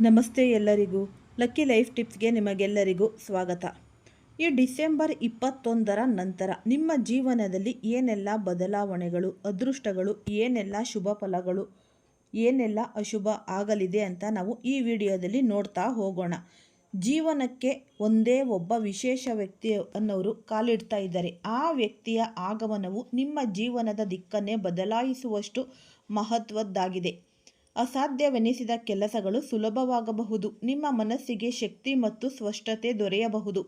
ನಮಸ್ತೆ ಎಲ್ಲರಿಗೂ. Lucky life ಟಿಪ್ಸ್ಗೆ ನಿಮಗೆಲ್ಲರಿಗೂ ಸ್ವಾಗತ. ಈ ಡಿಸೆಂಬರ್ ಇಪ್ಪತ್ತೊಂದರ ನಂತರ ನಿಮ್ಮ ಜೀವನದಲ್ಲಿ ಏನೆಲ್ಲ ಬದಲಾವಣೆಗಳು, ಅದೃಷ್ಟಗಳು, ಏನೆಲ್ಲ ಶುಭ ಫಲಗಳು, ಏನೆಲ್ಲ ಅಶುಭ ಆಗಲಿದೆ ಅಂತ ನಾವು ಈ ವಿಡಿಯೋದಲ್ಲಿ ನೋಡ್ತಾ ಹೋಗೋಣ. ಜೀವನಕ್ಕೆ ಒಂದೇ ಒಬ್ಬ ವಿಶೇಷ ವ್ಯಕ್ತಿ ಅನ್ನೋರು ಕಾಲಿಡ್ತಾ ಇದ್ದಾರೆ. ಆ ವ್ಯಕ್ತಿಯ ಆಗಮನವು ನಿಮ್ಮ ಜೀವನದ ದಿಕ್ಕನ್ನೇ ಬದಲಾಯಿಸುವಷ್ಟು ಮಹತ್ವದ್ದಾಗಿದೆ. ಅಸಾಧ್ಯವೆನಿಸಿದ ಕೆಲಸಗಳು ಸುಲಭವಾಗಬಹುದು. ನಿಮ್ಮ ಮನಸ್ಸಿಗೆ ಶಕ್ತಿ ಮತ್ತು ಸ್ಪಷ್ಟತೆ ದೊರೆಯಬಹುದು.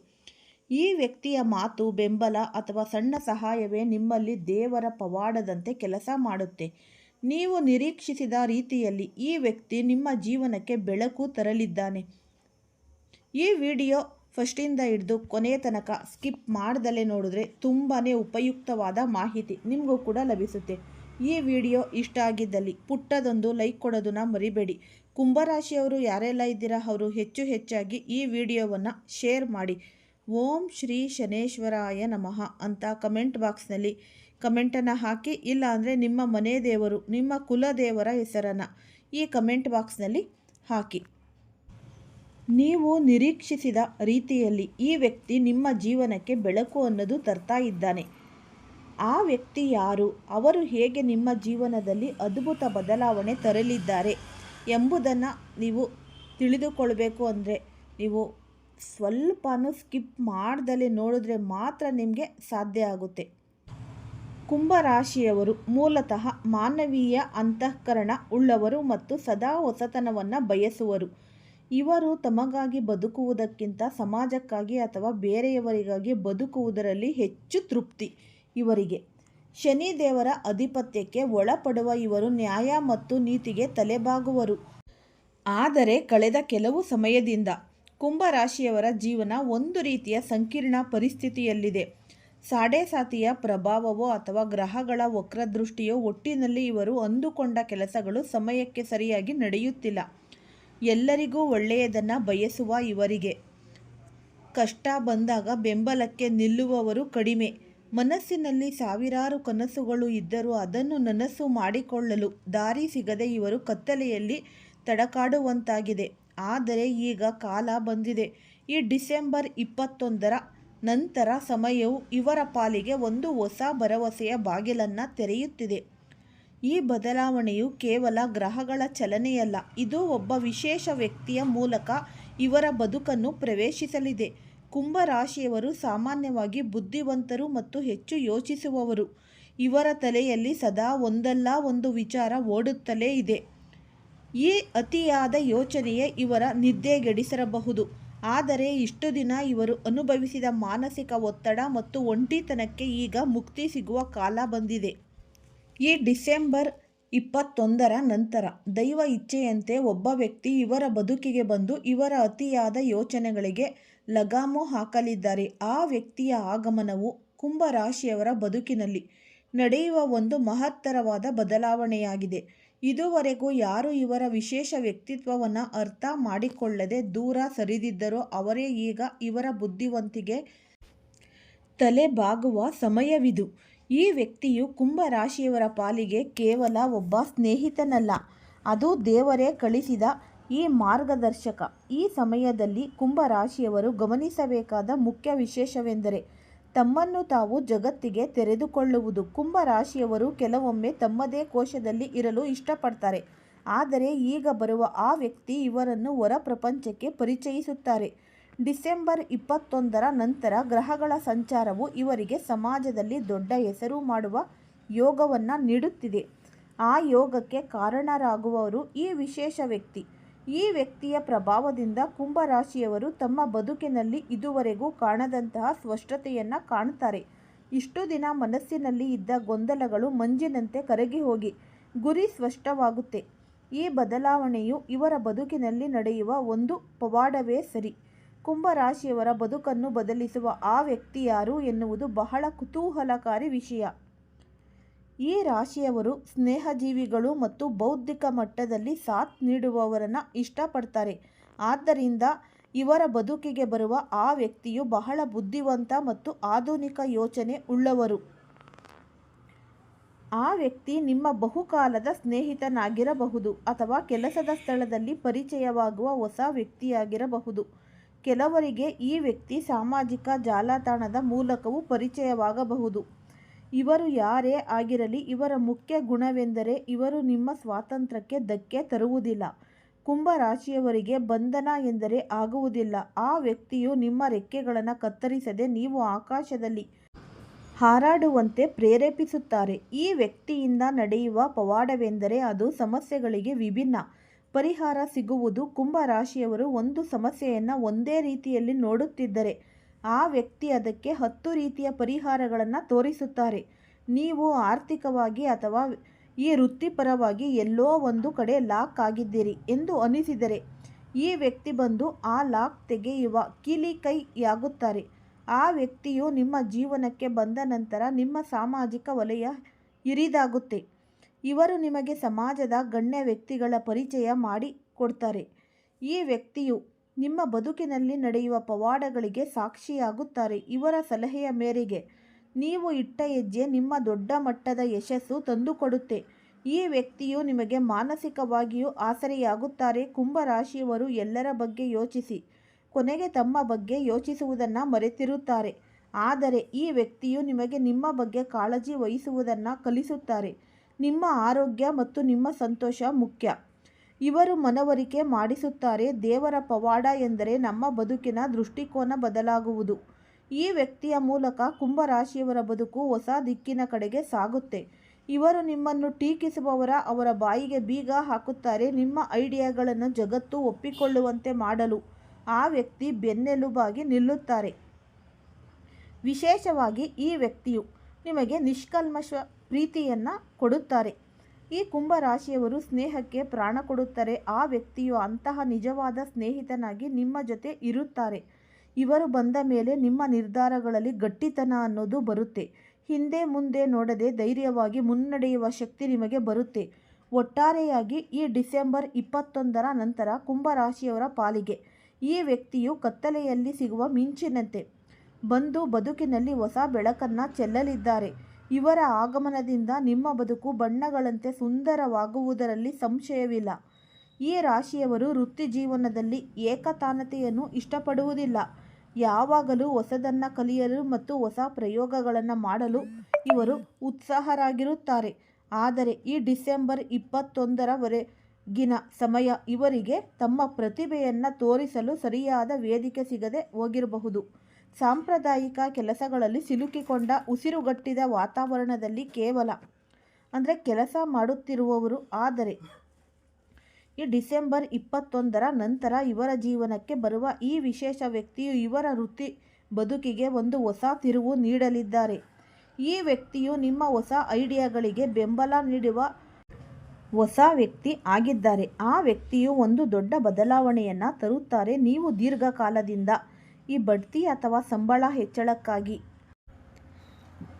ಈ ವ್ಯಕ್ತಿಯ ಮಾತು, ಬೆಂಬಲ ಅಥವಾ ಸಣ್ಣ ಸಹಾಯವೇ ನಿಮ್ಮಲ್ಲಿ ದೇವರ ಪವಾಡದಂತೆ ಕೆಲಸ ಮಾಡುತ್ತೆ. ನೀವು ನಿರೀಕ್ಷಿಸಿದ ರೀತಿಯಲ್ಲಿ ಈ ವ್ಯಕ್ತಿ ನಿಮ್ಮ ಜೀವನಕ್ಕೆ ಬೆಳಕು ತರಲಿದ್ದಾನೆ. ಈ ವಿಡಿಯೋ ಫಸ್ಟಿಂದ ಹಿಡಿದು ಕೊನೆಯ ತನಕ ಸ್ಕಿಪ್ ಮಾಡ್ದಲೇ ನೋಡಿದ್ರೆ ತುಂಬಾ ಉಪಯುಕ್ತವಾದ ಮಾಹಿತಿ ನಿಮಗೂ ಕೂಡ ಲಭಿಸುತ್ತೆ. ಈ ವಿಡಿಯೋ ಇಷ್ಟ ಆಗಿದ್ದಲ್ಲಿ ಪುಟ್ಟದೊಂದು ಲೈಕ್ ಕೊಡೋದನ್ನ ಮರಿಬೇಡಿ. ಕುಂಭರಾಶಿಯವರು ಯಾರೆಲ್ಲ ಇದ್ದೀರಾ ಅವರು ಹೆಚ್ಚು ಹೆಚ್ಚಾಗಿ ಈ ವಿಡಿಯೋವನ್ನು ಶೇರ್ ಮಾಡಿ. ಓಂ ಶ್ರೀ ಶನೇಶ್ವರಾಯ ನಮಃ ಅಂತ ಕಮೆಂಟ್ ಬಾಕ್ಸ್ನಲ್ಲಿ ಕಮೆಂಟನ್ನು ಹಾಕಿ ಇಲ್ಲ ಅಂದರೆ ನಿಮ್ಮ ಮನೆ ದೇವರು, ನಿಮ್ಮ ಕುಲದೇವರ ಹೆಸರನ್ನು ಈ ಕಮೆಂಟ್ ಬಾಕ್ಸ್ನಲ್ಲಿ ಹಾಕಿ. ನೀವು ನಿರೀಕ್ಷಿಸಿದ ರೀತಿಯಲ್ಲಿ ಈ ವ್ಯಕ್ತಿ ನಿಮ್ಮ ಜೀವನಕ್ಕೆ ಬೆಳಕು ಅನ್ನೋದು ತರ್ತಾ ಇದ್ದಾನೆ. ಆ ವ್ಯಕ್ತಿ ಯಾರು? ಅವರು ಹೇಗೆ ನಿಮ್ಮ ಜೀವನದಲ್ಲಿ ಅದ್ಭುತ ಬದಲಾವಣೆ ತರಲಿದ್ದಾರೆ ಎಂಬುದನ್ನು ನೀವು ತಿಳಿದುಕೊಳ್ಬೇಕು ಅಂದರೆ ನೀವು ಸ್ವಲ್ಪನೂ ಸ್ಕಿಪ್ ಮಾಡ್ದಲೇ ನೋಡಿದ್ರೆ ಮಾತ್ರ ನಿಮಗೆ ಸಾಧ್ಯ ಆಗುತ್ತೆ. ಕುಂಭರಾಶಿಯವರು ಮೂಲತಃ ಮಾನವೀಯ ಅಂತಃಕರಣ ಉಳ್ಳವರು ಮತ್ತು ಸದಾ ಹೊಸತನವನ್ನು ಬಯಸುವರು. ಇವರು ತಮಗಾಗಿ ಬದುಕುವುದಕ್ಕಿಂತ ಸಮಾಜಕ್ಕಾಗಿ ಅಥವಾ ಬೇರೆಯವರಿಗಾಗಿ ಬದುಕುವುದರಲ್ಲಿ ಹೆಚ್ಚು ತೃಪ್ತಿ. ಇವರಿಗೆ. ಶನಿ ದೇವರ ಅಧಿಪತ್ಯಕ್ಕೆ ಒಳಪಡುವ ಇವರು ನ್ಯಾಯ ಮತ್ತು ನೀತಿಗೆ ತಲೆಬಾಗುವರು. ಆದರೆ ಕಳೆದ ಕೆಲವು ಸಮಯದಿಂದ ಕುಂಭರಾಶಿಯವರ ಜೀವನ ಒಂದು ರೀತಿಯ ಸಂಕೀರ್ಣ ಪರಿಸ್ಥಿತಿಯಲ್ಲಿದೆ. ಸಾಡೆಸಾತಿಯ ಪ್ರಭಾವವೋ ಅಥವಾ ಗ್ರಹಗಳ ವಕ್ರದೃಷ್ಟಿಯೋ ಒಟ್ಟಿನಲ್ಲಿ ಇವರು ಅಂದುಕೊಂಡ ಕೆಲಸಗಳು ಸಮಯಕ್ಕೆ ಸರಿಯಾಗಿ ನಡೆಯುತ್ತಿಲ್ಲ. ಎಲ್ಲರಿಗೂ ಒಳ್ಳೆಯದನ್ನು ಬಯಸುವ ಇವರಿಗೆ. ಕಷ್ಟ ಬಂದಾಗ ಬೆಂಬಲಕ್ಕೆ ನಿಲ್ಲುವವರು ಕಡಿಮೆ. ಮನಸ್ಸಿನಲ್ಲಿ ಸಾವಿರಾರು ಕನಸುಗಳು ಇದ್ದರೂ ಅದನ್ನು ನನಸು ಮಾಡಿಕೊಳ್ಳಲು ದಾರಿ ಸಿಗದೆ ಇವರು ಕತ್ತಲೆಯಲ್ಲಿ ತಡಕಾಡುವಂತಾಗಿದೆ. ಆದರೆ ಈಗ ಕಾಲ ಬಂದಿದೆ. ಈ ಡಿಸೆಂಬರ್ ಇಪ್ಪತ್ತೊಂದರ ನಂತರ ಸಮಯವು ಇವರ ಪಾಲಿಗೆ ಒಂದು ಹೊಸ ಭರವಸೆಯ ಬಾಗಿಲನ್ನು ತೆರೆಯುತ್ತಿದೆ. ಈ ಬದಲಾವಣೆಯು ಕೇವಲ ಗ್ರಹಗಳ ಚಲನೆಯಲ್ಲ, ಇದು ಒಬ್ಬ ವಿಶೇಷ ವ್ಯಕ್ತಿಯ ಮೂಲಕ ಇವರ ಬದುಕನ್ನು ಪ್ರವೇಶಿಸಲಿದೆ. ಕುಂಭರಾಶಿಯವರು ಸಾಮಾನ್ಯವಾಗಿ ಬುದ್ಧಿವಂತರು ಮತ್ತು ಹೆಚ್ಚು ಯೋಚಿಸುವವರು. ಇವರ ತಲೆಯಲ್ಲಿ ಸದಾ ಒಂದಲ್ಲ ಒಂದು ವಿಚಾರ ಓಡುತ್ತಲೇ ಇದೆ. ಈ ಅತಿಯಾದ ಯೋಚನೆಯೇ ಇವರ ನಿದ್ದೆಗೆಡಿಸಿರಬಹುದು ಆದರೆ ಇಷ್ಟು ದಿನ ಇವರು ಅನುಭವಿಸಿದ ಮಾನಸಿಕ ಒತ್ತಡ ಮತ್ತು ಒಂಟಿತನಕ್ಕೆ ಈಗ ಮುಕ್ತಿ ಸಿಗುವ ಕಾಲ ಬಂದಿದೆ. ಈ ಡಿಸೆಂಬರ್ ಇಪ್ಪತ್ತೊಂದರ ನಂತರ ದೈವ ಇಚ್ಛೆಯಂತೆ ಒಬ್ಬ ವ್ಯಕ್ತಿ ಇವರ ಬದುಕಿಗೆ ಬಂದು ಇವರ ಅತಿಯಾದ ಯೋಚನೆಗಳಿಗೆ ಲಗಾಮು ಹಾಕಲಿದ್ದಾರೆ. ಆ ವ್ಯಕ್ತಿಯ ಆಗಮನವು ಕುಂಭರಾಶಿಯವರ ಬದುಕಿನಲ್ಲಿ ನಡೆಯುವ ಒಂದು ಮಹತ್ತರವಾದ ಬದಲಾವಣೆಯಾಗಿದೆ. ಇದುವರೆಗೂ ಯಾರು ಇವರ ವಿಶೇಷ ವ್ಯಕ್ತಿತ್ವವನ್ನು ಅರ್ಥ ಮಾಡಿಕೊಳ್ಳದೆ ದೂರ ಸರಿದಿದ್ದರೋ ಅವರೇ ಈಗ ಇವರ ಬುದ್ಧಿವಂತಿಗೆ ತಲೆ ಬಾಗುವ ಸಮಯವಿದು. ಈ ವ್ಯಕ್ತಿಯು ಕುಂಭರಾಶಿಯವರ ಪಾಲಿಗೆ ಕೇವಲ ಒಬ್ಬ ಸ್ನೇಹಿತನಲ್ಲ, ಅದು ದೇವರೇ ಕಳಿಸಿದ ಈ ಮಾರ್ಗದರ್ಶಕ. ಈ ಸಮಯದಲ್ಲಿ ಕುಂಭರಾಶಿಯವರು ಗಮನಿಸಬೇಕಾದ ಮುಖ್ಯ ವಿಶೇಷವೆಂದರೆ ತಮ್ಮನ್ನು ತಾವು ಜಗತ್ತಿಗೆ ತೆರೆದುಕೊಳ್ಳುವುದು. ಕುಂಭರಾಶಿಯವರು ಕೆಲವೊಮ್ಮೆ ತಮ್ಮದೇ ಕೋಶದಲ್ಲಿ ಇರಲು ಇಷ್ಟಪಡ್ತಾರೆ. ಆದರೆ ಈಗ ಬರುವ ಆ ವ್ಯಕ್ತಿ ಇವರನ್ನು ಹೊರ ಪ್ರಪಂಚಕ್ಕೆ ಪರಿಚಯಿಸುತ್ತಾರೆ. ಡಿಸೆಂಬರ್ ಇಪ್ಪತ್ತೊಂದರ ನಂತರ ಗ್ರಹಗಳ ಸಂಚಾರವು ಇವರಿಗೆ ಸಮಾಜದಲ್ಲಿ ದೊಡ್ಡ ಹೆಸರು ಮಾಡುವ ಯೋಗವನ್ನು ನೀಡುತ್ತಿದೆ. ಆ ಯೋಗಕ್ಕೆ ಕಾರಣರಾಗುವವರು ಈ ವಿಶೇಷ ವ್ಯಕ್ತಿ. ಈ ವ್ಯಕ್ತಿಯ ಪ್ರಭಾವದಿಂದ ಕುಂಭರಾಶಿಯವರು ತಮ್ಮ ಬದುಕಿನಲ್ಲಿ ಇದುವರೆಗೂ ಕಾಣದಂತಹ ಸ್ಪಷ್ಟತೆಯನ್ನು ಕಾಣುತ್ತಾರೆ. ಇಷ್ಟು ದಿನ ಮನಸ್ಸಿನಲ್ಲಿ ಇದ್ದ ಗೊಂದಲಗಳು ಮಂಜಿನಂತೆ ಕರಗಿ ಹೋಗಿ, ಗುರಿ ಸ್ಪಷ್ಟವಾಗುತ್ತೆ. ಈ ಬದಲಾವಣೆಯು ಇವರ ಬದುಕಿನಲ್ಲಿ ನಡೆಯುವ ಒಂದು ಪವಾಡವೇ ಸರಿ. ಕುಂಭರಾಶಿಯವರ ಬದುಕನ್ನು ಬದಲಿಸುವ ಆ ವ್ಯಕ್ತಿ ಯಾರು ಎನ್ನುವುದು ಬಹಳ ಕುತೂಹಲಕಾರಿ ವಿಷಯ. ಈ ರಾಶಿಯವರು ಸ್ನೇಹಜೀವಿಗಳು ಮತ್ತು ಬೌದ್ಧಿಕ ಮಟ್ಟದಲ್ಲಿ ಸಾಥ್ ನೀಡುವವರನ್ನು ಇಷ್ಟಪಡ್ತಾರೆ. ಆದ್ದರಿಂದ ಇವರ ಬದುಕಿಗೆ ಬರುವ ಆ ವ್ಯಕ್ತಿಯು ಬಹಳ ಬುದ್ಧಿವಂತ ಮತ್ತು ಆಧುನಿಕ ಯೋಚನೆ ಉಳ್ಳವರು. ಆ ವ್ಯಕ್ತಿ ನಿಮ್ಮ ಬಹುಕಾಲದ ಸ್ನೇಹಿತನಾಗಿರಬಹುದು ಅಥವಾ ಕೆಲಸದ ಸ್ಥಳದಲ್ಲಿ ಪರಿಚಯವಾಗುವ ಹೊಸ ವ್ಯಕ್ತಿಯಾಗಿರಬಹುದು. ಕೆಲವರಿಗೆ ಈ ವ್ಯಕ್ತಿ ಸಾಮಾಜಿಕ ಜಾಲತಾಣದ ಮೂಲಕವೂ ಪರಿಚಯವಾಗಬಹುದು. ಇವರು ಯಾರೇ ಆಗಿರಲಿ, ಇವರ ಮುಖ್ಯ ಗುಣವೆಂದರೆ ಇವರು ನಿಮ್ಮ ಸ್ವಾತಂತ್ರ್ಯಕ್ಕೆ ಧಕ್ಕೆ ತರುವುದಿಲ್ಲ. ಕುಂಭ ರಾಶಿಯವರಿಗೆ ಬಂಧನ ಎಂದರೆ ಆಗುವುದಿಲ್ಲ. ಆ ವ್ಯಕ್ತಿಯು ನಿಮ್ಮ ರೆಕ್ಕೆಗಳನ್ನು ಕತ್ತರಿಸದೆ ನೀವು ಆಕಾಶದಲ್ಲಿ ಹಾರಾಡುವಂತೆ ಪ್ರೇರೇಪಿಸುತ್ತಾರೆ. ಈ ವ್ಯಕ್ತಿಯಿಂದ ನಡೆಯುವ ಪವಾಡವೆಂದರೆ ಅದು ಸಮಸ್ಯೆಗಳಿಗೆ ವಿಭಿನ್ನ ಪರಿಹಾರ ಸಿಗುವುದು. ಕುಂಭ ರಾಶಿಯವರು ಒಂದು ಸಮಸ್ಯೆಯನ್ನು ಒಂದೇ ರೀತಿಯಲ್ಲಿ ನೋಡುತ್ತಿದ್ದರೆ ಆ ವ್ಯಕ್ತಿ ಅದಕ್ಕೆ ಹತ್ತು ರೀತಿಯ ಪರಿಹಾರಗಳನ್ನು ತೋರಿಸುತ್ತಾರೆ. ನೀವು ಆರ್ಥಿಕವಾಗಿ ಅಥವಾ ಈ ವೃತ್ತಿಪರವಾಗಿ ಎಲ್ಲೋ ಒಂದು ಕಡೆ ಲಾಕ್ ಆಗಿದ್ದೀರಿ ಎಂದು ಅನಿಸಿದರೆ ಈ ವ್ಯಕ್ತಿ ಬಂದು ಆ ಲಾಕ್ ತೆಗೆಯುವ ಕೀಲಿ ಕೈಯಾಗುತ್ತಾರೆ ಆ ವ್ಯಕ್ತಿಯು ನಿಮ್ಮ ಜೀವನಕ್ಕೆ ಬಂದ ನಂತರ ನಿಮ್ಮ ಸಾಮಾಜಿಕ ವಲಯ ಹಿರಿದಾಗುತ್ತೆ. ಇವರು ನಿಮಗೆ ಸಮಾಜದ ಗಣ್ಯ ವ್ಯಕ್ತಿಗಳ ಪರಿಚಯ ಮಾಡಿ ಕೊಡ್ತಾರೆ. ಈ ವ್ಯಕ್ತಿಯು ನಿಮ್ಮ ಬದುಕಿನಲ್ಲಿ ನಡೆಯುವ ಪವಾಡಗಳಿಗೆ ಸಾಕ್ಷಿಯಾಗುತ್ತಾರೆ. ಇವರ ಸಲಹೆಯ ಮೇರೆಗೆ ನೀವು ಇಟ್ಟ ಹೆಜ್ಜೆ ನಿಮ್ಮ ದೊಡ್ಡ ಮಟ್ಟದ ಯಶಸ್ಸು ತಂದುಕೊಡುತ್ತೆ. ಈ ವ್ಯಕ್ತಿಯು ನಿಮಗೆ ಮಾನಸಿಕವಾಗಿಯೂ ಆಸರೆಯಾಗುತ್ತಾರೆ. ಕುಂಭ ರಾಶಿಯವರು ಎಲ್ಲರ ಬಗ್ಗೆ ಯೋಚಿಸಿ, ಕೊನೆಗೆ ತಮ್ಮ ಬಗ್ಗೆ ಯೋಚಿಸುವುದನ್ನು ಮರೆತಿರುತ್ತಾರೆ. ಆದರೆ ಈ ವ್ಯಕ್ತಿಯು ನಿಮಗೆ ನಿಮ್ಮ ಬಗ್ಗೆ ಕಾಳಜಿ ವಹಿಸುವುದನ್ನು ಕಲಿಸುತ್ತಾರೆ. ನಿಮ್ಮ ಆರೋಗ್ಯ ಮತ್ತು ನಿಮ್ಮ ಸಂತೋಷ ಮುಖ್ಯ. ಇವರು ಮನವರಿಕೆ ಮಾಡಿಸುತ್ತಾರೆ. ದೇವರ ಪವಾಡ ಎಂದರೆ ನಮ್ಮ ಬದುಕಿನ ದೃಷ್ಟಿಕೋನ ಬದಲಾಗುವುದು. ಈ ವ್ಯಕ್ತಿಯ ಮೂಲಕ ಕುಂಭರಾಶಿಯವರ ಬದುಕು ಹೊಸ ದಿಕ್ಕಿನ ಕಡೆಗೆ ಸಾಗುತ್ತೆ. ಇವರು ನಿಮ್ಮನ್ನು ಟೀಕಿಸುವವರ ಅವರ ಬಾಯಿಗೆ ಬೀಗ ಹಾಕುತ್ತಾರೆ. ನಿಮ್ಮ ಐಡಿಯಾಗಳನ್ನು ಜಗತ್ತು ಒಪ್ಪಿಕೊಳ್ಳುವಂತೆ ಮಾಡಲು ಆ ವ್ಯಕ್ತಿ ಬೆನ್ನೆಲುಬಾಗಿ ನಿಲ್ಲುತ್ತಾರೆ. ವಿಶೇಷವಾಗಿ ಈ ವ್ಯಕ್ತಿಯು ನಿಮಗೆ ನಿಷ್ಕಲ್ಮಶ ಪ್ರೀತಿಯನ್ನು ಕೊಡುತ್ತಾರೆ. ಈ ಕುಂಭ ರಾಶಿಯವರು ಸ್ನೇಹಕ್ಕೆ ಪ್ರಾಣ ಕೊಡುತ್ತಾರೆ. ಆ ವ್ಯಕ್ತಿಯು ಅಂತಹ ನಿಜವಾದ ಸ್ನೇಹಿತನಾಗಿ ನಿಮ್ಮ ಜೊತೆ ಇರುತ್ತಾರೆ. ಇವರು ಬಂದ ಮೇಲೆ ನಿಮ್ಮ ನಿರ್ಧಾರಗಳಲ್ಲಿ ಗಟ್ಟಿತನ ಅನ್ನೋದು ಬರುತ್ತೆ. ಹಿಂದೆ ಮುಂದೆ ನೋಡದೆ ಧೈರ್ಯವಾಗಿ ಮುನ್ನಡೆಯುವ ಶಕ್ತಿ ನಿಮಗೆ ಬರುತ್ತೆ. ಒಟ್ಟಾರೆಯಾಗಿ ಈ ಡಿಸೆಂಬರ್ ಇಪ್ಪತ್ತೊಂದರ ನಂತರ ಕುಂಭರಾಶಿಯವರ ಪಾಲಿಗೆ. ಈ ವ್ಯಕ್ತಿಯು ಕತ್ತಲೆಯಲ್ಲಿ ಸಿಗುವ ಮಿಂಚಿನಂತೆ ಬಂದು ಬದುಕಿನಲ್ಲಿ ಹೊಸ ಬೆಳಕನ್ನು ಚೆಲ್ಲಲಿದ್ದಾರೆ. ಇವರ ಆಗಮನದಿಂದ ನಿಮ್ಮ ಬದುಕು ಬಣ್ಣಗಳಂತೆ ಸುಂದರವಾಗುವುದರಲ್ಲಿ ಸಂಶಯವಿಲ್ಲ. ಈ ರಾಶಿಯವರು ವೃತ್ತಿ ಜೀವನದಲ್ಲಿ ಏಕತಾನತೆಯನ್ನು ಇಷ್ಟಪಡುವುದಿಲ್ಲ. ಯಾವಾಗಲೂ ಹೊಸದನ್ನು ಕಲಿಯಲು ಮತ್ತು ಹೊಸ ಪ್ರಯೋಗಗಳನ್ನು ಮಾಡಲು ಇವರು ಉತ್ಸಾಹರಾಗಿರುತ್ತಾರೆ. ಆದರೆ ಈ ಡಿಸೆಂಬರ್ ಇಪ್ಪತ್ತೊಂದರವರೆಗಿನ ಸಮಯ ಇವರಿಗೆ ತಮ್ಮ ಪ್ರತಿಭೆಯನ್ನು ತೋರಿಸಲು ಸರಿಯಾದ ವೇದಿಕೆ ಸಿಗದೆ ಹೋಗಿರಬಹುದು. ಸಾಂಪ್ರದಾಯಿಕ ಕೆಲಸಗಳಲ್ಲಿ ಸಿಲುಕಿಕೊಂಡ ಉಸಿರುಗಟ್ಟಿದ ವಾತಾವರಣದಲ್ಲಿ ಕೇವಲ, ಅಂದರೆ ಕೆಲಸ ಮಾಡುತ್ತಿರುವವರು ಆದರೆ, ಈ ಡಿಸೆಂಬರ್ ಇಪ್ಪತ್ತೊಂದರ ನಂತರ ಇವರ ಜೀವನಕ್ಕೆ ಬರುವ ಈ ವಿಶೇಷ ವ್ಯಕ್ತಿಯು ಇವರ ವೃತ್ತಿ ಬದುಕಿಗೆ ಒಂದು ಹೊಸ ತಿರುವು ನೀಡಲಿದ್ದಾರೆ. ಈ ವ್ಯಕ್ತಿಯು ನಿಮ್ಮ ಹೊಸ ಐಡಿಯಾಗಳಿಗೆ ಬೆಂಬಲ ನೀಡುವ ಹೊಸ ವ್ಯಕ್ತಿ ಆಗಿದ್ದಾರೆ. ಆ ವ್ಯಕ್ತಿಯು ಒಂದು ದೊಡ್ಡ ಬದಲಾವಣೆಯನ್ನು ತರುತ್ತಾರೆ. ನೀವು ದೀರ್ಘಕಾಲದಿಂದ ಈ ಬಡ್ತಿ ಅಥವಾ ಸಂಬಳ ಹೆಚ್ಚಳಕ್ಕಾಗಿ.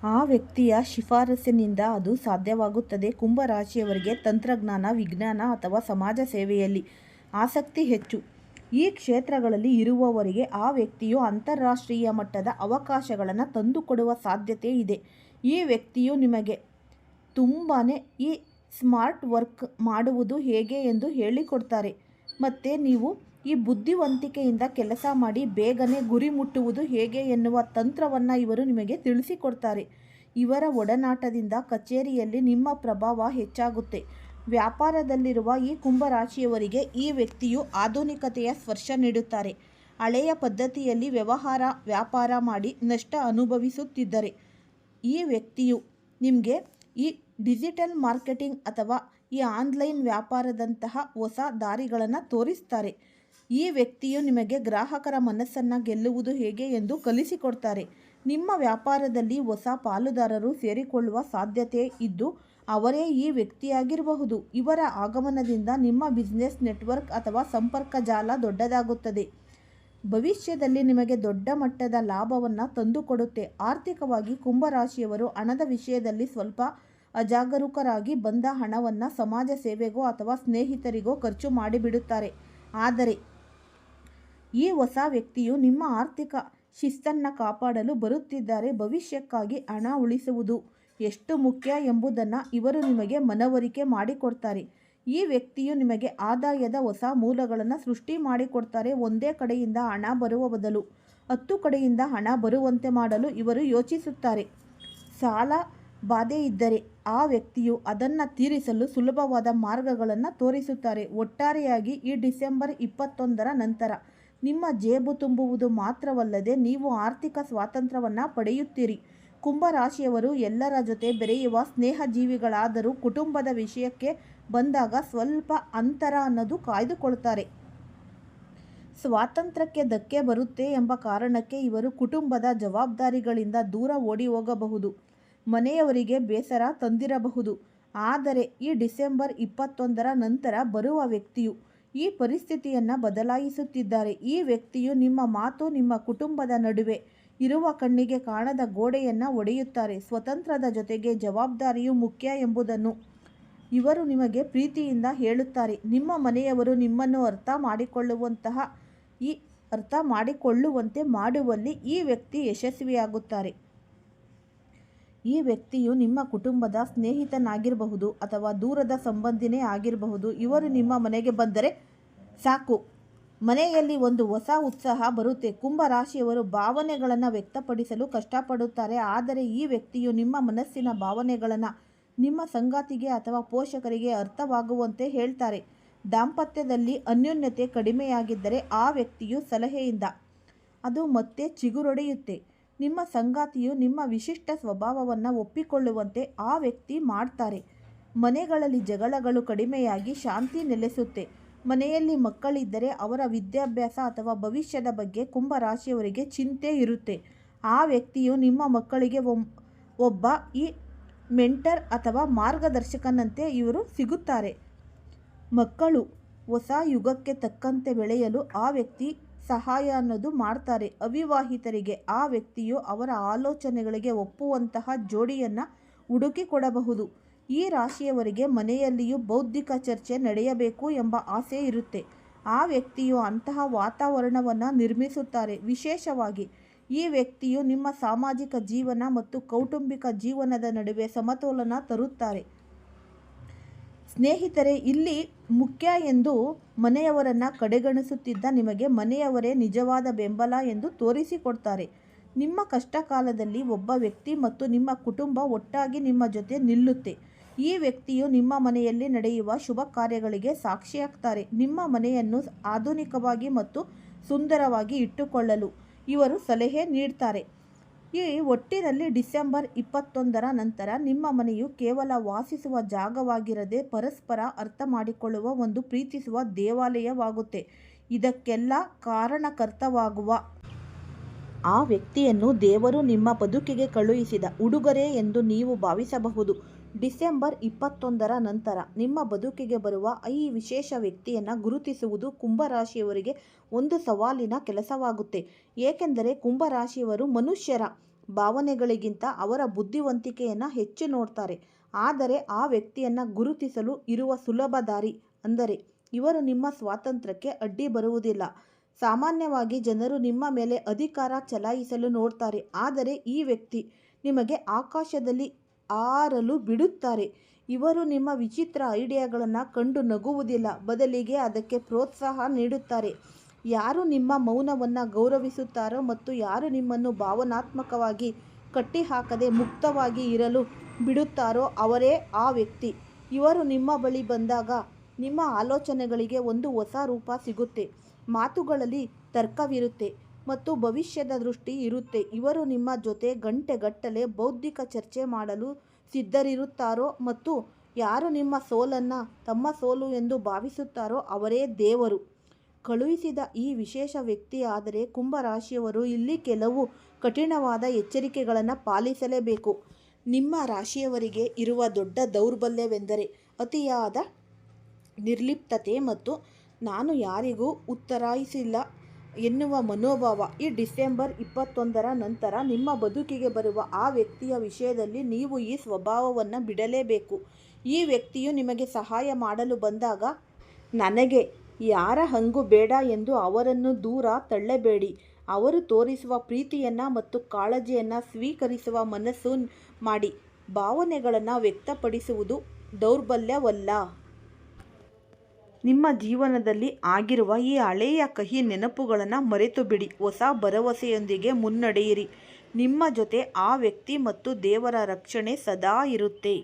ಆ ವ್ಯಕ್ತಿಯ ಶಿಫಾರಸಿನಿಂದ ಅದು ಸಾಧ್ಯವಾಗುತ್ತದೆ. ಕುಂಭ ರಾಶಿಯವರಿಗೆ ತಂತ್ರಜ್ಞಾನ, ವಿಜ್ಞಾನ ಅಥವಾ ಸಮಾಜ ಸೇವೆಯಲ್ಲಿ ಆಸಕ್ತಿ ಹೆಚ್ಚು. ಈ ಕ್ಷೇತ್ರಗಳಲ್ಲಿ ಇರುವವರಿಗೆ ಆ ವ್ಯಕ್ತಿಯು ಅಂತಾರಾಷ್ಟ್ರೀಯ ಮಟ್ಟದ ಅವಕಾಶಗಳನ್ನು ತಂದುಕೊಡುವ ಸಾಧ್ಯತೆ ಇದೆ. ಈ ವ್ಯಕ್ತಿಯು ನಿಮಗೆ ತುಂಬಾ ಈ ಸ್ಮಾರ್ಟ್ ವರ್ಕ್ ಮಾಡುವುದು ಹೇಗೆ ಎಂದು ಹೇಳಿಕೊಡ್ತಾರೆ. ಮತ್ತು ನೀವು ಈ ಬುದ್ಧಿವಂತಿಕೆಯಿಂದ ಕೆಲಸ ಮಾಡಿ ಬೇಗನೆ ಗುರಿ ಮುಟ್ಟುವುದು ಹೇಗೆ ಎನ್ನುವ ತಂತ್ರವನ್ನು ಇವರು ನಿಮಗೆ ತಿಳಿಸಿಕೊಡ್ತಾರೆ. ಇವರ ಒಡನಾಟದಿಂದ ಕಚೇರಿಯಲ್ಲಿ ನಿಮ್ಮ ಪ್ರಭಾವ ಹೆಚ್ಚಾಗುತ್ತೆ. ವ್ಯಾಪಾರದಲ್ಲಿರುವ ಈ ಕುಂಭರಾಶಿಯವರಿಗೆ ಈ ವ್ಯಕ್ತಿಯು ಆಧುನಿಕತೆಯ ಸ್ಪರ್ಶ ನೀಡುತ್ತಾರೆ. ಹಳೆಯ ಪದ್ಧತಿಯಲ್ಲಿ ವ್ಯವಹಾರ, ವ್ಯಾಪಾರ ಮಾಡಿ ನಷ್ಟ ಅನುಭವಿಸುತ್ತಿದ್ದರೆ ಈ ವ್ಯಕ್ತಿಯು ನಿಮಗೆ ಈ ಡಿಜಿಟಲ್ ಮಾರ್ಕೆಟಿಂಗ್ ಅಥವಾ ಈ ಆನ್ಲೈನ್ ವ್ಯಾಪಾರದಂತಹ ಹೊಸ ದಾರಿಗಳನ್ನು ತೋರಿಸ್ತಾರೆ. ಈ ವ್ಯಕ್ತಿಯು ನಿಮಗೆ ಗ್ರಾಹಕರ ಮನಸ್ಸನ್ನು ಗೆಲ್ಲುವುದು ಹೇಗೆ ಎಂದು ಕಲಿಸಿಕೊಡ್ತಾರೆ. ನಿಮ್ಮ ವ್ಯಾಪಾರದಲ್ಲಿ ಹೊಸ ಪಾಲುದಾರರು ಸೇರಿಕೊಳ್ಳುವ ಸಾಧ್ಯತೆ ಇದ್ದು, ಅವರೇ ಈ ವ್ಯಕ್ತಿಯಾಗಿರಬಹುದು. ಇವರ ಆಗಮನದಿಂದ ನಿಮ್ಮ ಬಿಸ್ನೆಸ್ ನೆಟ್ವರ್ಕ್ ಅಥವಾ ಸಂಪರ್ಕ ಜಾಲ ದೊಡ್ಡದಾಗುತ್ತದೆ. ಭವಿಷ್ಯದಲ್ಲಿ ನಿಮಗೆ ದೊಡ್ಡ ಮಟ್ಟದ ಲಾಭವನ್ನು ತಂದುಕೊಡುತ್ತೆ. ಆರ್ಥಿಕವಾಗಿ ಕುಂಭರಾಶಿಯವರು ಹಣದ ವಿಷಯದಲ್ಲಿ ಸ್ವಲ್ಪ ಅಜಾಗರೂಕರಾಗಿ ಬಂದ ಹಣವನ್ನು ಸಮಾಜ ಸೇವೆಗೋ ಅಥವಾ ಸ್ನೇಹಿತರಿಗೋ ಖರ್ಚು ಮಾಡಿಬಿಡುತ್ತಾರೆ. ಆದರೆ ಈ ಹೊಸ ವ್ಯಕ್ತಿಯು ನಿಮ್ಮ ಆರ್ಥಿಕ ಶಿಸ್ತನ್ನು ಕಾಪಾಡಲು ಬರುತ್ತಿದ್ದಾರೆ. ಭವಿಷ್ಯಕ್ಕಾಗಿ ಹಣ ಉಳಿಸುವುದು ಎಷ್ಟು ಮುಖ್ಯ ಎಂಬುದನ್ನು ಇವರು ನಿಮಗೆ ಮನವರಿಕೆ ಮಾಡಿಕೊಡ್ತಾರೆ. ಈ ವ್ಯಕ್ತಿಯು ನಿಮಗೆ ಆದಾಯದ ಹೊಸ ಮೂಲಗಳನ್ನು ಸೃಷ್ಟಿ ಮಾಡಿಕೊಡ್ತಾರೆ. ಒಂದೇ ಕಡೆಯಿಂದ ಹಣ ಬರುವ ಬದಲು ಹತ್ತು ಕಡೆಯಿಂದ ಹಣ ಬರುವಂತೆ ಮಾಡಲು ಇವರು ಯೋಚಿಸುತ್ತಾರೆ. ಸಾಲ ಬಾಧೆ ಇದ್ದರೆ ಆ ವ್ಯಕ್ತಿಯು ಅದನ್ನು ತೀರಿಸಲು ಸುಲಭವಾದ ಮಾರ್ಗಗಳನ್ನು ತೋರಿಸುತ್ತಾರೆ. ಒಟ್ಟಾರೆಯಾಗಿ ಈ ಡಿಸೆಂಬರ್ ಇಪ್ಪತ್ತೊಂದರ ನಂತರ ನಿಮ್ಮ ಜೇಬು ತುಂಬುವುದು ಮಾತ್ರವಲ್ಲದೆ ನೀವು ಆರ್ಥಿಕ ಸ್ವಾತಂತ್ರ್ಯವನ್ನು ಪಡೆಯುತ್ತೀರಿ. ಕುಂಭರಾಶಿಯವರು ಎಲ್ಲರ ಜೊತೆ ಬೆರೆಯುವ ಸ್ನೇಹಜೀವಿಗಳಾದರೂ ಕುಟುಂಬದ ವಿಷಯಕ್ಕೆ ಬಂದಾಗ ಸ್ವಲ್ಪ ಅಂತರ ಅನ್ನೋದು ಕಾಯ್ದುಕೊಳ್ತಾರೆ. ಸ್ವಾತಂತ್ರ್ಯಕ್ಕೆ ಧಕ್ಕೆ ಬರುತ್ತೆ ಎಂಬ ಕಾರಣಕ್ಕೆ ಇವರು ಕುಟುಂಬದ ಜವಾಬ್ದಾರಿಗಳಿಂದ ದೂರ ಓಡಿ ಹೋಗಬಹುದು. ಮನೆಯವರಿಗೆ ಬೇಸರ ತಂದಿರಬಹುದು. ಆದರೆ ಈ ಡಿಸೆಂಬರ್ ಇಪ್ಪತ್ತೊಂದರ ನಂತರ ಬರುವ ವ್ಯಕ್ತಿಯು ಈ ಪರಿಸ್ಥಿತಿಯನ್ನು ಬದಲಾಯಿಸುತ್ತಿದ್ದಾರೆ. ಈ ವ್ಯಕ್ತಿಯು ನಿಮ್ಮ ಮಾತು ನಿಮ್ಮ ಕುಟುಂಬದ ನಡುವೆ ಇರುವ ಕಣ್ಣಿಗೆ ಕಾಣದ ಗೋಡೆಯನ್ನು ಒಡೆಯುತ್ತಾರೆ. ಸ್ವತಂತ್ರದ ಜೊತೆಗೆ ಜವಾಬ್ದಾರಿಯು ಮುಖ್ಯ ಎಂಬುದನ್ನು ಇವರು ನಿಮಗೆ ಪ್ರೀತಿಯಿಂದ ಹೇಳುತ್ತಾರೆ. ನಿಮ್ಮ ಮನೆಯವರು ನಿಮ್ಮನ್ನು ಅರ್ಥ ಮಾಡಿಕೊಳ್ಳುವಂತಹ ಈ ಅರ್ಥ ಮಾಡಿಕೊಳ್ಳುವಂತೆ ಮಾಡುವಲ್ಲಿ ಈ ವ್ಯಕ್ತಿ ಯಶಸ್ವಿಯಾಗುತ್ತಾರೆ. ಈ ವ್ಯಕ್ತಿಯು ನಿಮ್ಮ ಕುಟುಂಬದ ಸ್ನೇಹಿತನಾಗಿರಬಹುದು ಅಥವಾ ದೂರದ ಸಂಬಂಧಿನೇ ಆಗಿರಬಹುದು. ಇವರು ನಿಮ್ಮ ಮನೆಗೆ ಬಂದರೆ ಸಾಕು. ಮನೆಯಲ್ಲಿ ಒಂದು ಹೊಸ ಉತ್ಸಾಹ ಬರುತ್ತೆ. ಕುಂಭ ರಾಶಿಯವರು ಭಾವನೆಗಳನ್ನು ವ್ಯಕ್ತಪಡಿಸಲು ಕಷ್ಟಪಡುತ್ತಾರೆ. ಆದರೆ ಈ ವ್ಯಕ್ತಿಯು ನಿಮ್ಮ ಮನಸ್ಸಿನ ಭಾವನೆಗಳನ್ನು ನಿಮ್ಮ ಸಂಗಾತಿಗೆ ಅಥವಾ ಪೋಷಕರಿಗೆ ಅರ್ಥವಾಗುವಂತೆ ಹೇಳ್ತಾರೆ. ದಾಂಪತ್ಯದಲ್ಲಿ ಅನ್ಯೋನ್ಯತೆ ಕಡಿಮೆಯಾಗಿದ್ದರೆ ಆ ವ್ಯಕ್ತಿಯು ಸಲಹೆಯಿಂದ ಅದು ಮತ್ತೆ ಚಿಗುರೊಡೆಯುತ್ತೆ. ನಿಮ್ಮ ಸಂಗಾತಿಯು ನಿಮ್ಮ ವಿಶಿಷ್ಟ ಸ್ವಭಾವವನ್ನು ಒಪ್ಪಿಕೊಳ್ಳುವಂತೆ ಆ ವ್ಯಕ್ತಿ ಮಾಡ್ತಾರೆ. ಮನೆಗಳಲ್ಲಿ ಜಗಳಗಳು ಕಡಿಮೆಯಾಗಿ ಶಾಂತಿ ನೆಲೆಸುತ್ತೆ. ಮನೆಯಲ್ಲಿ ಮಕ್ಕಳಿದ್ದರೆ ಅವರ ವಿದ್ಯಾಭ್ಯಾಸ ಅಥವಾ ಭವಿಷ್ಯದ ಬಗ್ಗೆ ಕುಂಭರಾಶಿಯವರಿಗೆ ಚಿಂತೆ ಇರುತ್ತೆ. ಆ ವ್ಯಕ್ತಿಯು ನಿಮ್ಮ ಮಕ್ಕಳಿಗೆ ಒಬ್ಬ ಈ ಮೆಂಟರ್ ಅಥವಾ ಮಾರ್ಗದರ್ಶಕನಂತೆ ಇವರು ಸಿಗುತ್ತಾರೆ. ಮಕ್ಕಳು, ಹೊಸ ಯುಗಕ್ಕೆ ತಕ್ಕಂತೆ ಬೆಳೆಯಲು ಆ ವ್ಯಕ್ತಿ ಸಹಾಯ ಅನ್ನೋದು ಮಾಡ್ತಾರೆ. ಅವಿವಾಹಿತರಿಗೆ ಆ ವ್ಯಕ್ತಿಯು ಅವರ ಆಲೋಚನೆಗಳಿಗೆ ಒಪ್ಪುವಂತಹ ಜೋಡಿಯನ್ನು ಹುಡುಕಿಕೊಡಬಹುದು ಈ ರಾಶಿಯವರಿಗೆ ಮನೆಯಲ್ಲಿಯೂ ಬೌದ್ಧಿಕ ಚರ್ಚೆ ನಡೆಯಬೇಕು ಎಂಬ ಆಸೆ ಇರುತ್ತೆ. ಆ ವ್ಯಕ್ತಿಯು ಅಂತಹ ವಾತಾವರಣವನ್ನು ನಿರ್ಮಿಸುತ್ತಾರೆ. ವಿಶೇಷವಾಗಿ ಈ ವ್ಯಕ್ತಿಯು ನಿಮ್ಮ ಸಾಮಾಜಿಕ ಜೀವನ ಮತ್ತು ಕೌಟುಂಬಿಕ ಜೀವನದ ನಡುವೆ ಸಮತೋಲನ ತರುತ್ತಾರೆ. ಸ್ನೇಹಿತರೆ, ಇಲ್ಲಿ ಮುಖ್ಯ ಎಂದು ಮನೆಯವರನ್ನು ಕಡೆಗಣಿಸುತ್ತಿದ್ದ ನಿಮಗೆ ಮನೆಯವರೇ ನಿಜವಾದ ಬೆಂಬಲ ಎಂದು ತೋರಿಸಿಕೊಡ್ತಾರೆ. ನಿಮ್ಮ ಕಷ್ಟ ಕಾಲದಲ್ಲಿ ಒಬ್ಬ ವ್ಯಕ್ತಿ ಮತ್ತು ನಿಮ್ಮ ಕುಟುಂಬ ಒಟ್ಟಾಗಿ ನಿಮ್ಮ ಜೊತೆ ನಿಲ್ಲುತ್ತೆ. ಈ ವ್ಯಕ್ತಿಯು ನಿಮ್ಮ ಮನೆಯಲ್ಲಿ ನಡೆಯುವ ಶುಭ ಕಾರ್ಯಗಳಿಗೆ ಸಾಕ್ಷಿಯಾಗ್ತಾರೆ. ನಿಮ್ಮ ಮನೆಯನ್ನು ಆಧುನಿಕವಾಗಿ ಮತ್ತು ಸುಂದರವಾಗಿ ಇಟ್ಟುಕೊಳ್ಳಲು ಇವರು ಸಲಹೆ ನೀಡ್ತಾರೆ. ಈ ಒಟ್ಟಿನಲ್ಲಿ ಡಿಸೆಂಬರ್ ಇಪ್ಪತ್ತೊಂದರ ನಂತರ ನಿಮ್ಮ ಮನೆಯು ಕೇವಲ ವಾಸಿಸುವ ಜಾಗವಾಗಿರದೆ ಪರಸ್ಪರ ಅರ್ಥ ಮಾಡಿಕೊಳ್ಳುವ ಒಂದು ಪ್ರೀತಿಸುವ ದೇವಾಲಯವಾಗುತ್ತೆ. ಇದಕ್ಕೆಲ್ಲ ಕಾರಣಕರ್ತವಾಗುವ ಆ ವ್ಯಕ್ತಿಯನ್ನು ದೇವರು ನಿಮ್ಮ ಬದುಕಿಗೆ ಕಳುಹಿಸಿದ ಉಡುಗೊರೆ ಎಂದು ನೀವು ಭಾವಿಸಬಹುದು. ಡಿಸೆಂಬರ್ ಇಪ್ಪತ್ತೊಂದರ ನಂತರ ನಿಮ್ಮ ಬದುಕಿಗೆ ಬರುವ ಈ ವಿಶೇಷ ವ್ಯಕ್ತಿಯನ್ನು ಗುರುತಿಸುವುದು ಕುಂಭರಾಶಿಯವರಿಗೆ ಒಂದು ಸವಾಲಿನ ಕೆಲಸವಾಗುತ್ತೆ. ಏಕೆಂದರೆ ಕುಂಭರಾಶಿಯವರು ಮನುಷ್ಯರ ಭಾವನೆಗಳಿಗಿಂತ ಅವರ ಬುದ್ಧಿವಂತಿಕೆಯನ್ನು ಹೆಚ್ಚು ನೋಡ್ತಾರೆ. ಆದರೆ ಆ ವ್ಯಕ್ತಿಯನ್ನು ಗುರುತಿಸಲು ಇರುವ ಸುಲಭ ದಾರಿ ಅಂದರೆ ಇವರು ನಿಮ್ಮ ಸ್ವಾತಂತ್ರ್ಯಕ್ಕೆ ಅಡ್ಡಿ ಬರುವುದಿಲ್ಲ. ಸಾಮಾನ್ಯವಾಗಿ ಜನರು ನಿಮ್ಮ ಮೇಲೆ ಅಧಿಕಾರ ಚಲಾಯಿಸಲು ನೋಡ್ತಾರೆ. ಆದರೆ ಈ ವ್ಯಕ್ತಿ ನಿಮಗೆ ಆಕಾಶದಲ್ಲಿ ಆರಲು ಬಿಡುತ್ತಾರೆ. ಇವರು ನಿಮ್ಮ ವಿಚಿತ್ರ ಐಡಿಯಾಗಳನ್ನು ಕಂಡು ನಗುವುದಿಲ್ಲ, ಬದಲಿಗೆ ಅದಕ್ಕೆ ಪ್ರೋತ್ಸಾಹ ನೀಡುತ್ತಾರೆ. ಯಾರು ನಿಮ್ಮ ಮೌನವನ್ನು ಗೌರವಿಸುತ್ತಾರೋ ಮತ್ತು ಯಾರು ನಿಮ್ಮನ್ನು ಭಾವನಾತ್ಮಕವಾಗಿ ಕಟ್ಟಿಹಾಕದೆ ಮುಕ್ತವಾಗಿ ಇರಲು ಬಿಡುತ್ತಾರೋ ಅವರೇ ಆ ವ್ಯಕ್ತಿ. ಇವರು ನಿಮ್ಮ ಬಳಿ ಬಂದಾಗ ನಿಮ್ಮ ಆಲೋಚನೆಗಳಿಗೆ ಒಂದು ಹೊಸ ರೂಪ ಸಿಗುತ್ತೆ. ಮಾತುಗಳಲ್ಲಿ ತರ್ಕವಿರುತ್ತೆ. ಮತ್ತು ಭವಿಷ್ಯದ ದೃಷ್ಟಿ ಇರುತ್ತೆ. ಇವರು ನಿಮ್ಮ ಜೊತೆ ಗಂಟೆಗಟ್ಟಲೆ ಬೌದ್ಧಿಕ ಚರ್ಚೆ ಮಾಡಲು ಸಿದ್ಧರಿರುತ್ತಾರೋ ಮತ್ತು ಯಾರು ನಿಮ್ಮ ಸೋಲನ್ನು ತಮ್ಮ ಸೋಲು ಎಂದು ಭಾವಿಸುತ್ತಾರೋ ಅವರೇ ದೇವರು. ಕಳುಹಿಸಿದ ಈ ವಿಶೇಷ ವ್ಯಕ್ತಿ ಆದರೆ ಕುಂಭರಾಶಿಯವರು ಇಲ್ಲಿ ಕೆಲವು ಕಠಿಣವಾದ ಎಚ್ಚರಿಕೆಗಳನ್ನು ಪಾಲಿಸಲೇಬೇಕು. ನಿಮ್ಮ ರಾಶಿಯವರಿಗೆ ಇರುವ ದೊಡ್ಡ ದೌರ್ಬಲ್ಯವೆಂದರೆ ಅತಿಯಾದ ನಿರ್ಲಿಪ್ತತೆ ಮತ್ತು ನಾನು ಯಾರಿಗೂ ಉತ್ತರಾಯಿಸಿಲ್ಲ. ಎನ್ನುವ ಮನೋಭಾವ ಈ ಡಿಸೆಂಬರ್ ಇಪ್ಪತ್ತೊಂದರ ನಂತರ ನಿಮ್ಮ ಬದುಕಿಗೆ ಬರುವ ಆ ವ್ಯಕ್ತಿಯ ವಿಷಯದಲ್ಲಿ ನೀವು ಈ ಸ್ವಭಾವವನ್ನು ಬಿಡಲೇಬೇಕು. ಈ ವ್ಯಕ್ತಿಯು ನಿಮಗೆ ಸಹಾಯ ಮಾಡಲು ಬಂದಾಗ ನನಗೆ ಯಾರ ಹಂಗು ಬೇಡ ಎಂದು ಅವರನ್ನು ದೂರ ತಳ್ಳಬೇಡಿ. ಅವರು ತೋರಿಸುವ ಪ್ರೀತಿಯನ್ನು ಮತ್ತು ಕಾಳಜಿಯನ್ನು ಸ್ವೀಕರಿಸುವ ಮನಸ್ಸು ಮಾಡಿ ಭಾವನೆಗಳನ್ನು ವ್ಯಕ್ತಪಡಿಸುವುದು ದೌರ್ಬಲ್ಯವಲ್ಲ. ನಿಮ್ಮ ಜೀವನದಲ್ಲಿ ಆಗಿರುವ ಈ ಹಳೆಯ ಕಹಿ ನೆನಪುಗಳನ್ನು ಮರೆತು ಬಿಡಿ ಹೊಸ ಭರವಸೆಯೊಂದಿಗೆ ಮುನ್ನಡೆಯಿರಿ. ನಿಮ್ಮ ಜೊತೆ ಆ ವ್ಯಕ್ತಿ ಮತ್ತು ದೇವರ ರಕ್ಷಣೆ ಸದಾ ಇರುತ್ತೆ.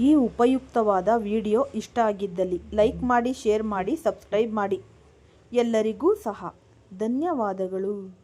ಈ ಉಪಯುಕ್ತವಾದ ವಿಡಿಯೋ ಇಷ್ಟ ಆಗಿದ್ದಲ್ಲಿ ಲೈಕ್ ಮಾಡಿ, ಶೇರ್ ಮಾಡಿ, ಸಬ್ಸ್ಕ್ರೈಬ್ ಮಾಡಿ. ಎಲ್ಲರಿಗೂ ಸಹ ಧನ್ಯವಾದಗಳು.